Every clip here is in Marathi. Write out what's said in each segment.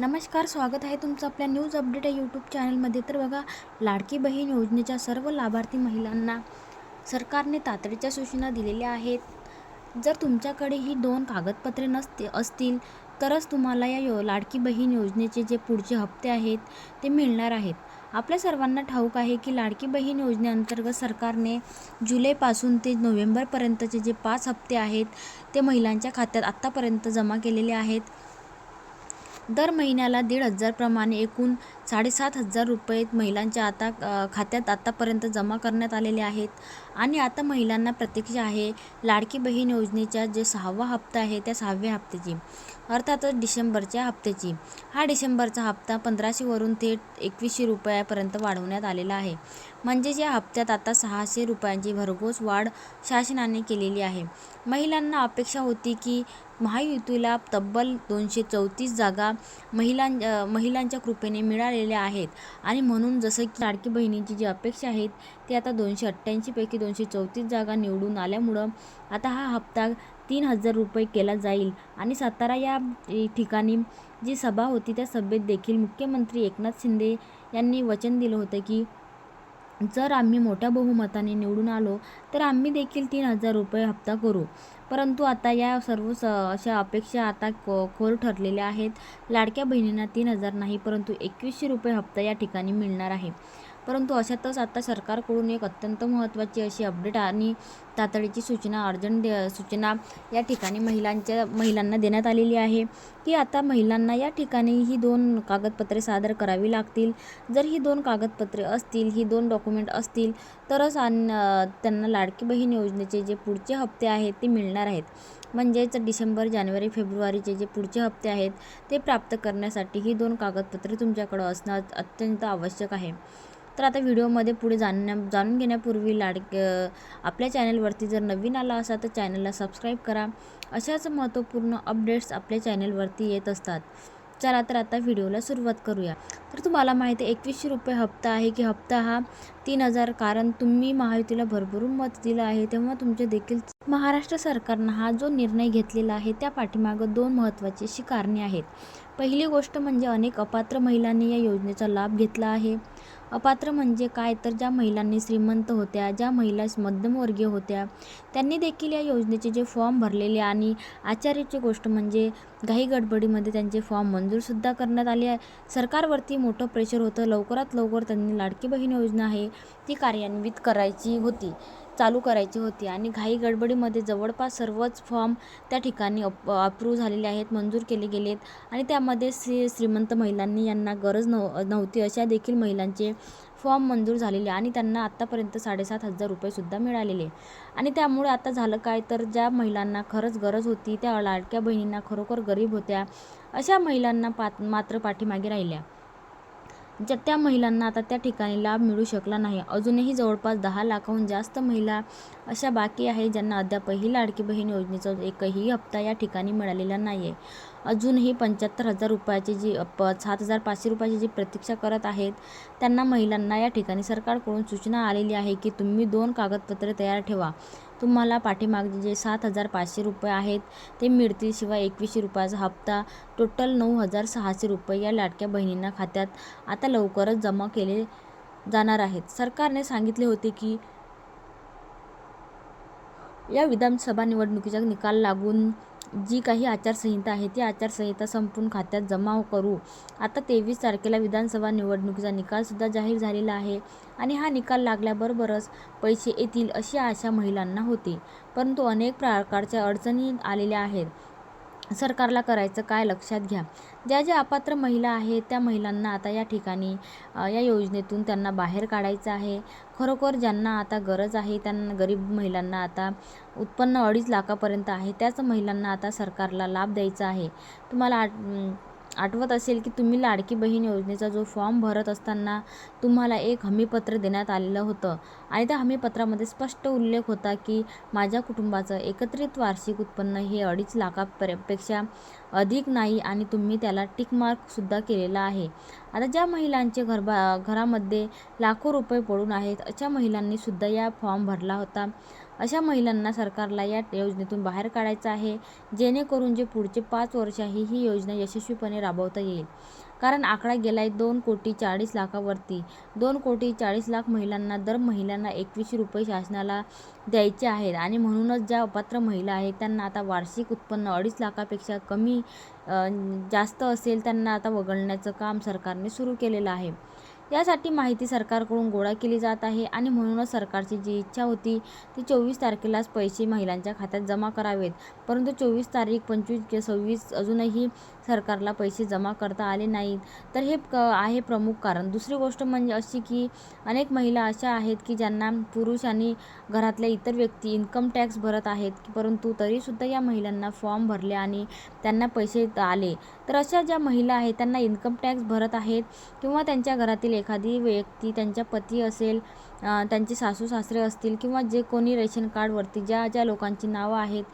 नमस्कार स्वागत आहे तुमचं आपल्या न्यूज अपडेट या यूट्यूब चॅनलमध्ये. तर बघा लाडकी बहीण योजनेच्या सर्व लाभार्थी महिलांना सरकारने तातडीच्या सूचना दिलेल्या आहेत. जर तुमच्याकडे ही दोन कागदपत्रे नसते असतील तरच तुम्हाला या यो लाडकी बहीण योजनेचे जे पुढचे हप्ते आहेत ते मिळणार आहेत. आपल्या सर्वांना ठाऊक आहे की लाडकी बहीण योजनेअंतर्गत सरकारने जुलैपासून ते नोव्हेंबरपर्यंतचे जे पाच हप्ते आहेत ते महिलांच्या खात्यात आत्तापर्यंत जमा केलेले आहेत. दर महिन्याला दीड हजारप्रमाणे एकूण साडेसात हजार रुपये महिलांच्या आता खात्यात आत्तापर्यंत जमा करण्यात आलेले आहेत. आणि आता महिलांना प्रतीक्षा आहे लाडकी बहीण योजनेच्या जे सहावा हप्ता आहे त्या सहाव्या हप्त्याची. अर्थातच डिसेंबरच्या हप्त्याची. हा डिसेंबरचा हप्ता पंधराशेवरून थेट एकवीसशे रुपयापर्यंत वाढवण्यात आलेला आहे. म्हणजेच या हप्त्यात आता सहाशे रुपयांची भरघोस वाढ शासनाने केलेली आहे. महिलांना अपेक्षा होती की महायुतीला तब्बल दोनशे चौतीस जागा महिलां महिलांच्या कृपेने मिळाले झालेल्या आहेत. आणि म्हणून जसं की लाडकी बहिणींची जी अपेक्षा आहेत ती आता दोनशे अठ्ठ्याऐंशीपैकी दोनशे चौतीस जागा निवडून आल्यामुळं आता हा हप्ता तीन हजार रुपये केला जाईल. आणि सातारा या ठिकाणी जी सभा होती त्या सभेत देखील मुख्यमंत्री एकनाथ शिंदे यांनी वचन दिलं होतं की जर आम्ही मोठ्या बहुमताने निवडून आलो तर आम्ही देखील तीन हजार रुपये हप्ता करू. परंतु आता या सर्व स अशा अपेक्षा आता को खोल ठरलेल्या आहेत. लाडक्या बहिणींना तीन हजार नाही परंतु एकवीसशे रुपये हप्ता या ठिकाणी मिळणार आहे. परंतु अशातच आता सरकारकडून एक अत्यंत महत्त्वाची अशी अपडेट आणि तातडीची सूचना अर्जंट दे सूचना या ठिकाणी महिलांच्या महिलांना देण्यात आलेली आहे की आता महिलांना या ठिकाणी ही दोन कागदपत्रे सादर करावी लागतील. जर ही दोन कागदपत्रे असतील ही दोन डॉक्युमेंट असतील तरच अन त्यांना लाडकी बहीण योजनेचे जे पुढचे हप्ते आहेत ते मिळणार आहेत. म्हणजेच डिसेंबर जानेवारी फेब्रुवारीचे जे पुढचे हप्ते आहेत ते प्राप्त करण्यासाठी ही दोन कागदपत्रे तुमच्याकडं असणं अत्यंत आवश्यक आहे. तर आता व्हिडिओमध्ये पुढे जाणण्या जाणून घेण्यापूर्वी लाडक आपल्या चॅनलवरती जर नवीन आला असा तर चॅनलला सबस्क्राईब करा. अशाच महत्त्वपूर्ण अपडेट्स आपल्या चॅनलवरती येत असतात. चला तर आता व्हिडिओला सुरुवात करूया. तर तुम्हाला माहिती आहे एकवीसशे रुपये हप्ता आहे की हप्ता हा तीन हजार कारण तुम्ही महायुतीला भरभरून मत दिलं आहे तेव्हा तुमचे देखील महाराष्ट्र सरकारनं हा जो निर्णय घेतलेला आहे त्या पाठीमागं दोन महत्त्वाची अशी कारणे आहेत. पहिली गोष्ट म्हणजे अनेक अपात्र महिलांनी या योजनेचा लाभ घेतला आहे. अपात्र म्हणजे काय? तर ज्या महिलांनी श्रीमंत होत्या ज्या महिला मध्यमवर्गीय होत्या त्यांनी देखील या योजनेचे जे फॉर्म भरलेले आणि आश्चर्याची गोष्ट म्हणजे घाई गडबडीमध्ये त्यांचे फॉर्म मंजूरसुद्धा करण्यात आले आहे. सरकारवरती मोठं प्रेशर होतं. लवकरात लवकर त्यांनी लाडकी बहीण योजना आहे ती कार्यान्वित करायची होती. चालू करायची होती आणि घाई गडबडीमध्ये जवळपास सर्वच फॉर्म त्या ठिकाणी अप अप्रूव्ह झालेले आहेत मंजूर केले गेलेत. आणि त्यामध्ये श्री श्रीमंत महिलांनी यांना गरज नव नव्हती अशा देखील महिलांचे फॉर्म मंजूर झालेले आणि त्यांना आत्तापर्यंत साडेसात हजार रुपयेसुद्धा मिळालेले. आणि त्यामुळे आता झालं काय? तर ज्या महिलांना खरंच गरज होती त्या लाडक्या बहिणींना खरोखर गरीब होत्या अशा महिलांना पात मात्र पाठीमागे राहिल्या. ज्या त्या महिलांना आता त्या ठिकाणी लाभ मिळू शकला नाही. अजूनही जवळपास दहा लाखाहून जास्त महिला अशा बाकी आहे ज्यांना अद्यापही लाडकी बहीण योजनेचा एकही हप्ता या ठिकाणी मिळालेला नाही आहे अजूनही पंच्याहत्तर हजार रुपयाची जी प सात हजार पाचशे रुपयाची जी प्रतीक्षा करत आहेत त्यांना महिलांना या ठिकाणी सरकारकडून सूचना आलेली आहे की तुम्ही दोन कागदपत्रे तयार ठेवा. तुम्हाला पाठीमागचे जे सात हजार पाचशे रुपये आहेत ते मिळतील शिवाय एकवीसशे रुपयाचा हप्ता टोटल नऊ हजार सहाशे रुपये या लाडक्या बहिणींना खात्यात आता लवकरच जमा केले जाणार आहेत. सरकारने सांगितले होते की या विधानसभा निवडणुकीचा निकाल लागून जी काही आचारसंहिता आहे ती आचारसंहिता संपून खात्यात जमा करू. आता तेवीस तारखेला विधानसभा निवडणुकीचा निकालसुद्धा जाहीर झालेला आहे आणि हा निकाल लागल्याबरोबरच पैसे येतील अशी आशा महिलांना होती. परंतु अनेक प्रकारच्या अडचणी आलेल्या आहेत. सरकारला करायचं काय लक्षात घ्या. ज्या ज्या अपात्र महिला आहेत त्या महिलांना आता या ठिकाणी या योजनेतून त्यांना बाहेर काढायचं आहे. खरोखर ज्यांना आता गरज आहे त्यांना गरीब महिलांना आता उत्पन्न अडीच लाखापर्यंत आहे त्याच महिलांना आता सरकारला लाभ द्यायचा आहे. तुम्हाला आठ आठवत असेल की तुम्ही लाडकी बहीण योजनेचा जो फॉर्म भरत असताना तुम्हाला एक हमीपत्र देण्यात आलेलं होतं. आणि त्या हमीपत्रामध्ये स्पष्ट उल्लेख होता की माझ्या कुटुंबाचं एकत्रित वार्षिक उत्पन्न हे अडीच लाखापेक्षा अधिक नाही आणि तुम्ही त्याला टिकमार्कसुद्धा केलेला आहे. आता ज्या महिलांचे घरबा घरामध्ये लाखो रुपये पडून आहेत अशा महिलांनीसुद्धा या फॉर्म भरला होता. अशा महिलांना सरकारला या योजनेतून बाहेर काढायचं आहे जेणेकरून जे पुढचे पाच वर्ष आहे ही योजना यशस्वीपणे राबवता येईल. कारण आकडा गेला आहे दोन कोटी चाळीस लाखावरती. दोन कोटी चाळीस लाख महिलांना दर महिलांना एकवीसशे रुपये शासनाला द्यायचे आहेत आणि म्हणूनच ज्या अपात्र महिला आहेत त्यांना आता वार्षिक उत्पन्न अडीच लाखापेक्षा कमी जास्त असेल त्यांना आता वगळण्याचं काम सरकारने सुरू केलेलं आहे. यासाठी माहिती सरकारकडून गोळा केली जात आहे आणि म्हणूनच सरकारची जी इच्छा होती ती चोवीस तारखेलाच पैसे महिलांच्या खात्यात जमा करावेत. परंतु चोवीस तारीख पंचवीस सव्वीस अजूनही सरकारला पैसे जमा करता आले नाहीत. तर हे क आहे प्रमुख कारण. दुसरी गोष्ट म्हणजे अशी की अनेक महिला अशा आहेत की ज्यांना पुरुष आणि घरातल्या इतर व्यक्ती इन्कम टॅक्स भरत आहेत. परंतु तरीसुद्धा या महिलांना फॉर्म भरले आणि त्यांना पैसे आले. तर अशा ज्या महिला आहेत त्यांना इन्कम टॅक्स भरत आहेत किंवा त्यांच्या घरातील एखादी व्यक्ती त्यांच्या पती असेल त्यांचे सासू सासरे असतील किंवा जे कोणी रेशन कार्डवरती ज्या ज्या लोकांची नावं आहेत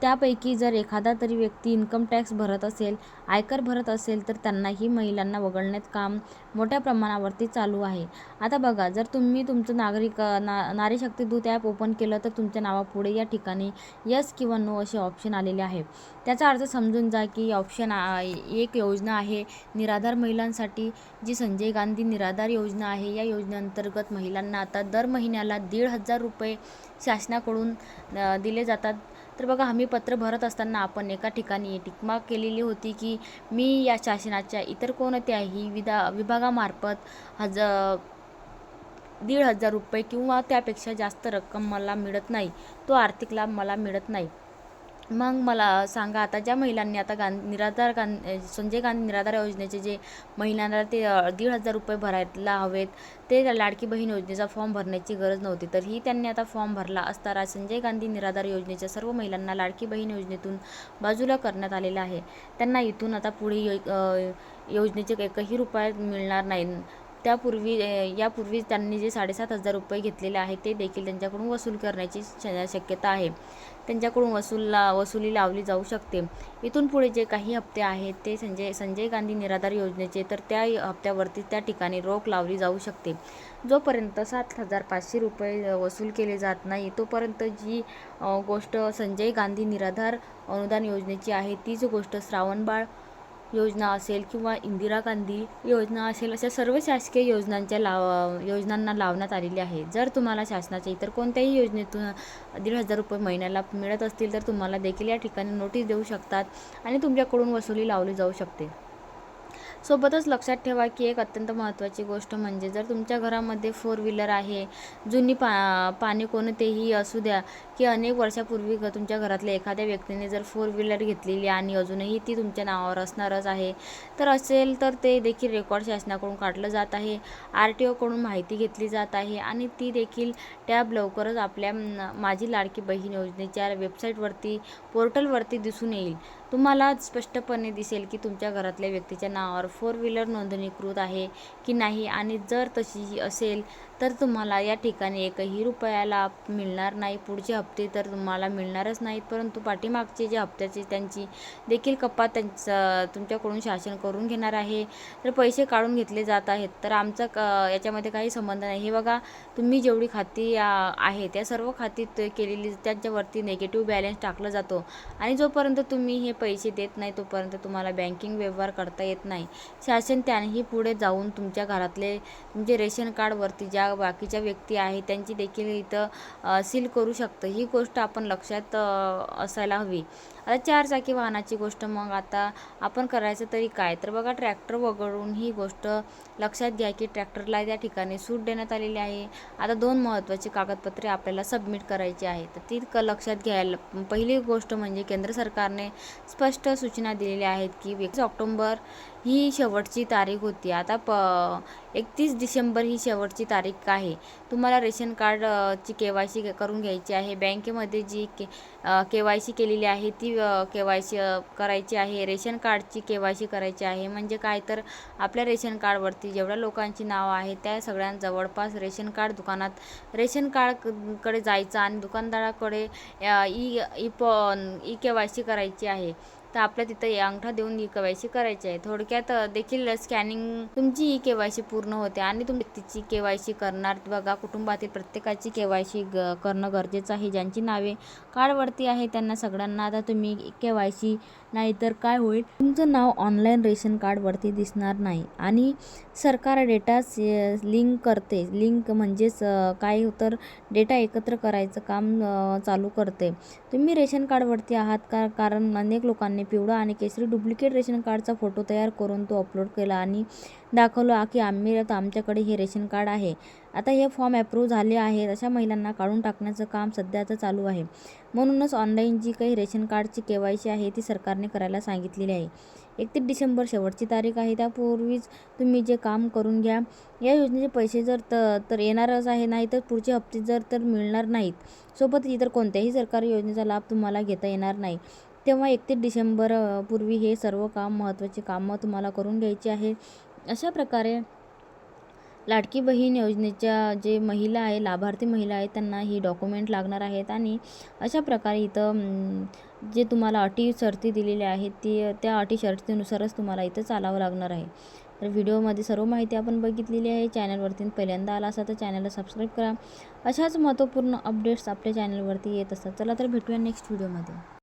त्यापैकी जर एखादा तरी व्यक्ती इन्कम टॅक्स भरत असेल आयकर भरत असेल तर त्यांनाही महिलांना वगळण्यात काम मोठ्या प्रमाणावरती चालू आहे. आता बघा जर तुम्ही तुमचं नागरिक ना नारी शक्ती दूत ॲप ओपन केलं तर तुमच्या नावापुढे या ठिकाणी यस किंवा नो असे ऑप्शन आलेले आहे. त्याचा अर्थ समजून जा की ऑप्शन एक योजना आहे निराधार महिलांसाठी जी संजय गांधी निराधार योजना आहे. या योजनेअंतर्गत महिलांना आता दर महिन्याला दीड हजार रुपये शासनाकडून दिले जातात. तर बघा आम्ही पत्र भरत असताना आपण एका ठिकाणी टिकमा केलेली होती की मी या शासनाच्या इतर कोणत्याही विधा विभागामार्फत हज दीड हजार रुपये किंवा त्यापेक्षा जास्त रक्कम मला मिळत नाही. तो आर्थिक लाभ मला मिळत नाही. मग मला सांगा आता ज्या महिलांनी आता गां निराधार गां संजय गांधी निराधार योजनेचे जे महिलांना ते दीड हजार रुपये भरायला हवेत ते लाडकी बहीण योजनेचा फॉर्म भरण्याची गरज नव्हती. तर ही त्यांनी आता फॉर्म भरला असताना संजय गांधी निराधार योजनेच्या सर्व महिलांना लाडकी बहीण योजनेतून बाजूला करण्यात आलेलं आहे. त्यांना इथून आता पुढे यो योजनेचे एकही रुपये मिळणार नाही त्यापूर्वी यापूर्वी त्यांनी जे साडेसात हजार रुपये घेतलेले आहेत ते देखील त्यांच्याकडून वसूल करण्याची शक्यता आहे. त्यांच्याकडून वसूलला वसुली लावली जाऊ शकते. इथून पुढे जे काही हप्ते आहेत ते संजय संजय गांधी निराधार योजनेचे तर त्या हप्त्यावरती त्या ठिकाणी रोख लावली जाऊ शकते. जोपर्यंत सात हजार पाचशे रुपये वसूल केले जात नाही तोपर्यंत जी गोष्ट संजय गांधी निराधार अनुदान योजनेची आहे तीच गोष्ट श्रावणबाळ योजना असेल किंवा इंदिरा गांधी योजना असेल अशा सर्व शासकीय योजनांच्या लाव योजनांना लावण्यात आलेली आहे. जर तुम्हाला शासनाच्या इतर कोणत्याही योजनेतून दीड हजार रुपये महिन्याला मिळत असतील तर तुम्हाला देखील या ठिकाणी नोटीस देऊ शकतात आणि तुमच्याकडून वसुली लावली जाऊ शकते. सोबतच लक्षात ठेवा की एक अत्यंत महत्त्वाची गोष्ट म्हणजे जर तुमच्या घरामध्ये फोर व्हीलर आहे जुनी पा पाणी कोणतेही असू द्या की अनेक वर्षापूर्वी तुमच्या घरातल्या एखाद्या व्यक्तीने जर फोर व्हीलर घेतलेली आणि अजूनही ती तुमच्या नावावर असणारच आहे तर असेल तर ते देखील रेकॉर्ड शासनाकडून काढलं जात आहे आर टी ओकडून माहिती घेतली जात आहे आणि ती देखील टॅब लवकरच आपल्या माझी लाडकी बहीण योजनेच्या वेबसाईटवरती पोर्टलवरती दिसून येईल. तुम्हाला स्पष्टपणे दिसेल की तुमच्या घरातल्या व्यक्तीच्या नावावर फोर व्हीलर नोंदणीकृत आहे की नाही आणि जर तशी असेल तर तुम्हाला या ठिकाणी एकही रुपयाला मिळणार नाही. पुढचे हप्ते तर तुम्हाला मिळणारच नाहीत. परंतु पाठीमागचे जे हप्त्याचे त्यांची देखील कपात त्यांचं तुमच्याकडून शासन करून घेणार आहे. तर पैसे काढून घेतले जात आहेत. तर आमचा क याच्यामध्ये काही संबंध नाही. हे बघा तुम्ही जेवढी खाती आहे त्या सर्व खाती केलेली त्यांच्यावरती नेगेटिव्ह बॅलन्स टाकला जातो. आणि जोपर्यंत तुम्ही हे पैसे देत नाही तोपर्यंत तुम्हाला बँकिंग व्यवहार करता येत नाही. शासन त्यानेही पुढे जाऊन तुमच्या घरातले तुमचे रेशन कार्डवरती ज्या बाकीच्या व्यक्ती आहेत त्यांची देखील इथं सील करू शकतं. ही गोष्ट आपण लक्षात असायला हवी. आता चार चाकी वाहनाची गोष्ट मग आता आपण करायचं तरी काय? तर बघा ट्रॅक्टर वगळून ही गोष्ट लक्षात घ्या की ट्रॅक्टरला त्या ठिकाणी सूट देण्यात आलेली आहे. आता दोन महत्त्वाची कागदपत्रे आपल्याला सबमिट करायची आहे तर ती क लक्षात घ्यायला पहिली गोष्ट म्हणजे केंद्र सरकारने स्पष्ट सूचना दिलेल्या आहेत की वीस ऑक्टोंबर ही शेवटची तारीख होती. आता प एकतीस डिसेंबर ही शेवटची तारीख आहे. तुम्हाला रेशन कार्डची के वाय सी करून घ्यायची आहे. बँकेमध्ये जी के के वाय सी केलेली आहे ती के वाय सी करायची आहे रेशन कार्डची के वाय सी करायची आहे. म्हणजे काय तर आपल्या रेशन कार्डवरती जेवढ्या लोकांची नावं आहेत त्या सगळ्यां जवळपास रेशन कार्ड दुकानात रेशन कार्डकडे जायचं आणि दुकानदाराकडे ई ई प ई के वाय सी करायची आहे. तर आपल्या तिथं अंगठा देऊन ई के वाय सी करायची आहे. थोडक्यात देखील स्कॅनिंग तुमची ई के वाय सी पूर्ण होते आणि तुम्ही तिची के वाय सी करणार. बघा कुटुंबातील प्रत्येकाची के वाय सी ग करणं गरजेचं आहे. ज्यांची नावे कार्डवरती आहे त्यांना सगळ्यांना आता तुम्ही के वाय सी नाहीतर काय होईल? तुमचं नाव ऑनलाईन रेशन कार्डवरती दिसणार नाही. आणि सरकार डेटा लिंक करते. लिंक म्हणजेच काय तर डेटा एकत्र करायचं काम चालू करते. तुम्ही रेशन कार्डवरती आहात का? कारण अनेक लोकांनी पिवळा आणि केसरी डुप्लिकेट रेशन कार्डचा फोटो तयार करून तो अपलोड केला आणि दाखवलं की आम्ही आता आमच्याकडे हे रेशन कार्ड आहे. आता हे फॉर्म अप्रूव्ह झाले आहेत अशा महिलांना काढून टाकण्याचं काम सध्याचं चालू आहे. म्हणूनच ऑनलाईन जी काही रेशन कार्डची के वाय सी आहे ती सरकारने करायला सांगितलेली आहे. एकतीस डिसेंबर शेवटची तारीख आहे. त्यापूर्वीच तुम्ही जे काम करून घ्या. या योजनेचे पैसे जर त तर येणारच आहे नाही तर पुढचे हप्ते जर तर मिळणार नाहीत सोबत इतर कोणत्याही सरकारी योजनेचा लाभ तुम्हाला घेता येणार नाही. तेव्हा एकतीस डिसेंबरपूर्वी पूर्वी हे सर्व काम महत्त्वाचे कामं तुम्हाला करून घ्यायची आहे अशा प्रकारे लाडकी बहीण योजनेच्या जे महिला आहे लाभार्थी महिला आहेत त्यांना ही डॉक्युमेंट लागणार आहेत आणि अशा प्रकारे इथं जे तुम्हाला अटी शर्ती दिलेल्या आहेत ती त्या अटी शर्तीनुसारच तुम्हाला इथं चालावं लागणार आहे. तर व्हिडिओमध्ये सर्व माहिती आपण बघितलेली आहे. चॅनलवरती पहिल्यांदा आला असा तर चॅनलला सबस्क्राईब करा. अशाच महत्त्वपूर्ण अपडेट्स आपल्या चॅनलवरती येत असतात. चला तर भेटूया नेक्स्ट व्हिडिओमध्ये